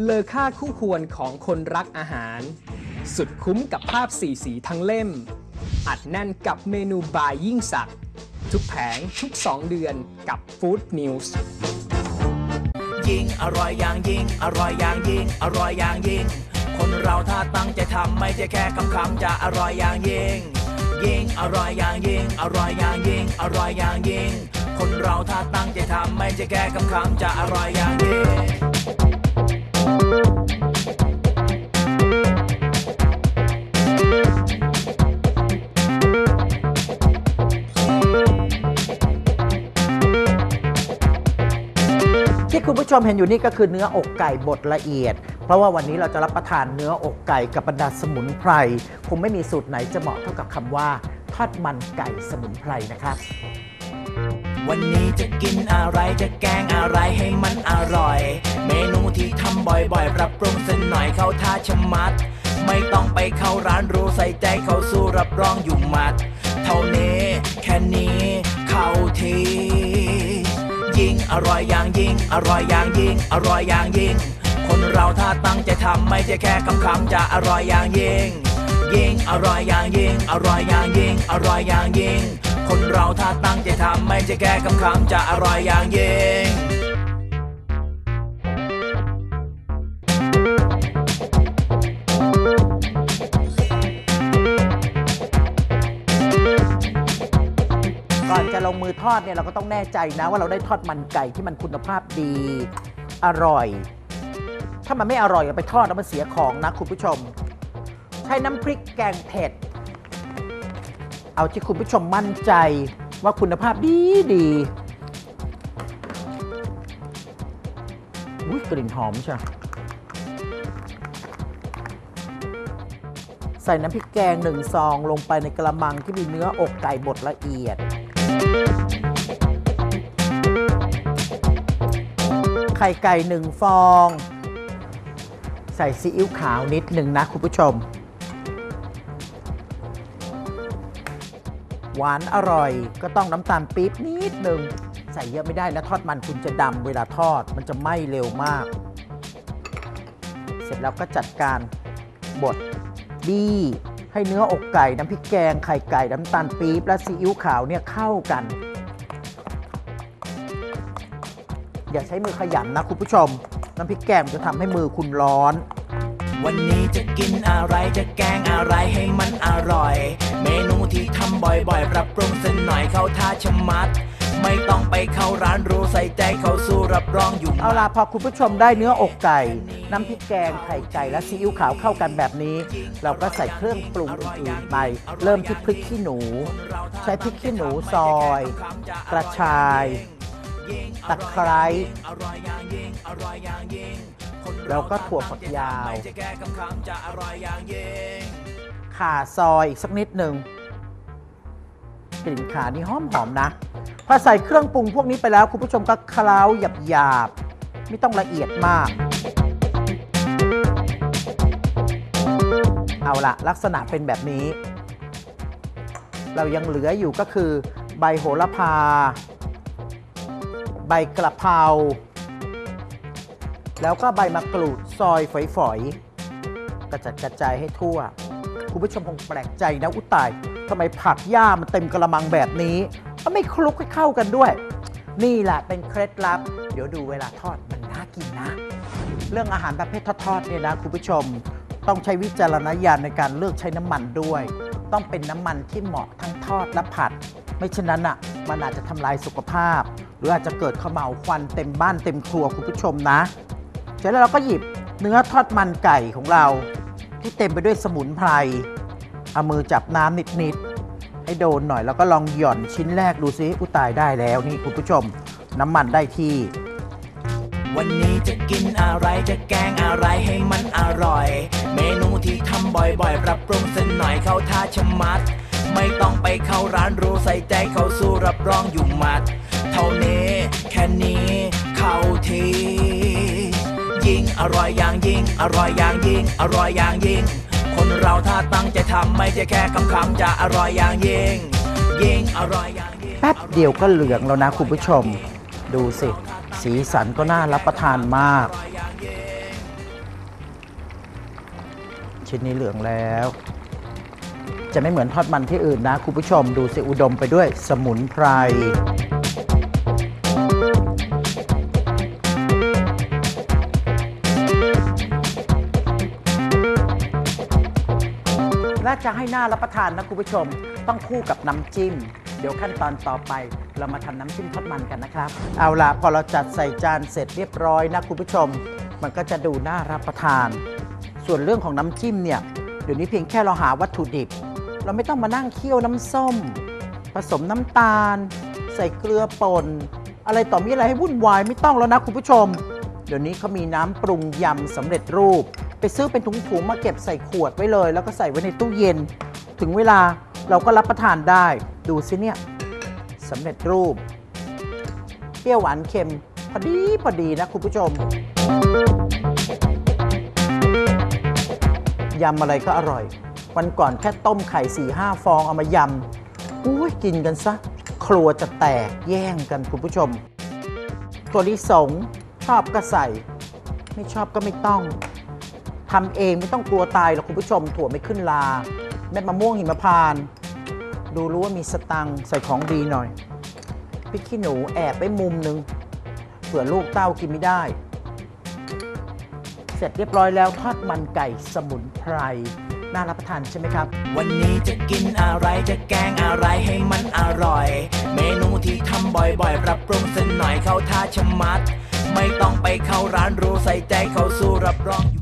เลอค่าคู่ควรของคนรักอาหาร สุดคุ้มกับภาพสีสีทั้งเล่ม อัดแน่นกับเมนูบายยิ่งสัก ทุกแผงทุก 2 เดือนกับ Food News ยิ่งอร่อยอย่างยิ่ง อร่อยอย่างยิ่ง อร่อยอย่างยิ่ง คนเราถ้าตั้งใจทำไม่ใช่แค่คำคำๆจะอร่อยอย่างยิ่ง ยิ่งอร่อยอย่างยิ่ง อร่อยอย่างยิ่ง อร่อยอย่างยิ่ง คนเราถ้าตั้งใจทำไม่ใช่แค่คำคำๆจะอร่อยอย่างยิ่ง ที่คุณผู้ชมเห็นอยู่นี่ก็คือเนื้ออกไก่บดละเอียด เพราะว่าวันนี้เราจะรับประทานเนื้ออกไก่กับบรรดาสมุนไพรคงไม่มีสูตรไหนจะเหมาะเท่ากับคำว่า ทอดมันไก่สมุนไพรนะครับ วันนี้จะกินอะไรจะแกงอะไรให้มันอร่อย เมนูที่ทำบ่อยๆ ปรับปรุงสักหน่อยเข้าท่าชะมัด ไม่ต้องไปเข้าร้านรู้ใส่ใจเข้าสู้รับรองอยู่หมัด เท่านี้แค่นี้เข้าที ยิ่ง อร่อยอย่างยิ่ง อร่อยอย่างยิ่ง อร่อยอย่างยิ่ง คนเราถ้าตั้งใจทำไม่ใช่แค่คำคำจะอร่อยอย่างยิ่ง ยิ่ง อร่อยอย่างยิ่ง อร่อยอย่างยิ่ง อร่อยอย่างยิ่ง คนเราถ้าตั้งใจทำไม่ใช่แค่คำคำจะอร่อยอย่างยิ่ง เนี่ยเราก็ต้องแน่ใจนะว่าเราได้ทอดมันไก่ที่มันคุณภาพดี อร่อย ถ้ามันไม่อร่อยไปทอดแล้วมันเสียของนะคุณผู้ชม ใช้น้ำพริกแกงเผ็ด เอาที่คุณผู้ชมมั่นใจว่าคุณภาพดีดีอุ้ยกลิ่นหอมใช่ใส่น้ำพริกแกงหนึ่งซองลงไปในกระมังที่มีเนื้ออกไก่บดละเอียด ข่ไก่หนึ่งฟอง ใส่ซีอิ๊วขาวนิดหนึ่งนะคุณผู้ชม หวานอร่อยก็ต้องน้ำตาลปี๊บนิดหนึ่งใส่เยอะไม่ได้นะทอดมันคุณจะดำเวลาทอดมันจะไหม้เร็วมาก เสร็จแล้วก็จัดการบดบี้ให้เนื้ออกไก่น้ำพริกแกงไข่ไก่น้ำตาลปี๊บและซีอิ๊วขาวเนี่ยเข้ากัน อย่าใช้มือขยำนะคุณผู้ชม น้ำพริกแกงมันจะทำให้มือคุณร้อน วันนี้จะกินอะไรจะแกงอะไรให้มันอร่อย เมนูที่ทำบ่อยๆ ปรับปรุงสักหน่อยเข้าท่าชะมัด ไม่ต้องไปเข้าร้านรู้ใส่ใจเข้าสู้รับรองอยู่หมัดเอาล่ะพอคุณผู้ชมได้เนื้ออกไก่ น้ำพริกแกงไข่ไก่และซีอิ๊วขาวเข้ากันแบบนี้ เราก็ใส่เครื่องปรุงอื่นๆไป เริ่มที่พริกขี้หนู ใช้พริกขี้หนูซอย กระชาย ตะไคร้แล้วก็ถั่วฝักยาว ขาซอยอีกสักนิดหนึ่งกลิ่นขานี่หอมหอมนะ พอใส่เครื่องปรุงพวกนี้ไปแล้ว คุณผู้ชมก็เคล้าหยาบหยาบไม่ต้องละเอียดมาก เอาละลักษณะเป็นแบบนี้ เรายังเหลืออยู่ก็คือใบโหระพา บกระเพรา แล้วก็ใบมะกรูดซอยฝอยๆ กระจัดกระจายให้ทั่ว คุณผู้ชมคงแปลกใจนะอุตายทำไมผักหญ้ามันเต็มกระมังแบบนี้มันไม่คลุกให้เข้ากันด้วย นี่แหละเป็นเคล็ดลับ เดี๋ยวดูเวลาทอดมันน่ากินนะ เรื่องอาหารประเภททอดๆเนี่ยนะคุณผู้ชมต้องใช้วิจารณญาณในการเลือกใช้น้ำมันด้วย ต้องเป็นน้ำมันที่เหมาะทั้งทอดและผัด ไม่เช่นนั้นอะมันอาจจะทำลายสุขภาพ รืออาจจะเกิดขมเหลาวควันเต็มบ้านเต็มครัวคุณผู้ชมนะ เสร็จแล้วเราก็หยิบเนื้อทอดมันไก่ของเรา ที่เต็มไปด้วยสมุนไพร เอามือจับน้ำนิดๆ ให้โดนหน่อยแล้วก็ลองหย่อนชิ้นแรกดูซิอุตายได้แล้วนี่คุณผู้ชม น้ำมันได้ที่ วันนี้จะกินอะไรจะแกงอะไรให้มันอร่อย เมนูที่ทำบ่อยๆ ปรับปรุงสักหน่อยเข้าท่าชะมัด ไม่ต้องไปเข้าร้านรู้ใส่ใจเข้าสู้รับรองอยู่หมัด เท่านี้ ร่อยอย่างยิ่ง อร่อยอย่างยิ่ง อร่อยอย่างยิ่ง คนเราถ้าตั้งใจทำไม่ใช่แค่คำคำๆจะอร่อยอย่างยิ่ง ยิ่งอร่อยอย่างยิ่งแป๊บเดียวก็เหลืองแล้วนะคุณผู้ชม ดูสิ สีสันก็น่ารับประทานมาก ชิ้นนี้เหลืองแล้ว จะไม่เหมือนทอดมันที่อื่นนะคุณผู้ชม ดูสิอุดมไปด้วยสมุนไพร และจะให้หน่ารับประทานนะคุณผู้ชม ต้องคู่กับน้ำจิ้ม เดี๋ยวขั้นตอนต่อไปเรามาทำน้ำจิ้มทอดมันกันนะครับ เอาละพอเราจัดใส่จานเสร็จเรียบร้อยนะคุณผู้ชม มันก็จะดูน่ารับประทาน ส่วนเรื่องของน้ำจิ้มเนี่ยเดี๋ยวนี้เพียงแค่เราหาวัตถุดิบ เราไม่ต้องมานั่งเคี่ยวน้ำส้ม ผสมน้ำตาล ใส่เกลือป่นอะไรต่อมีอะไรให้วุ่นวายไม่ต้องแล้วนะคุณผู้ชม เดี๋ยวนี้เขามีน้ำปรุงยำสำเร็จรูป ไปซื้อเป็นถุงๆมาเก็บใส่ขวดไว้เลย แล้วก็ใส่ไว้ในตู้เย็น ถึงเวลาเราก็รับประทานได้ ดูสิเนี่ยสำเร็จรูป เปรี้ยวหวานเค็มพอดีพอดีนะคุณผู้ชมยำอะไรก็อร่อย วันก่อนแค่ต้มไข่สี่ห้าฟองเอามายำอุ้ยกินกันซะ ครัวจะแตกแย่งกันคุณผู้ชม ตัวลิสงชอบก็ใส่ ไม่ชอบก็ไม่ต้อง ทำเองไม่ต้องกลัวตายหรอกคุณผู้ชมถั่วไม่ขึ้นลาเม็ดมะม่วงหิมพานต์ดูรู้ว่ามีสตังค์ใส่ของดีหน่อยพริกขี้หนูแอบไปมุมหนึ่งเผื่อลูกเต้ากินไม่ได้ เสร็จเรียบร้อยแล้วทอดมันไก่สมุนไพรน่ารับประทานใช่ไหมครับ วันนี้จะกินอะไรจะแกงอะไรให้มันอร่อย เมนูที่ทำบ่อยๆ ปรับปรุงสักหน่อยเข้าท่าชะมัด ไม่ต้องไปเข้าร้านรู้ใส่ใจเข้าสู้รับรองอยู่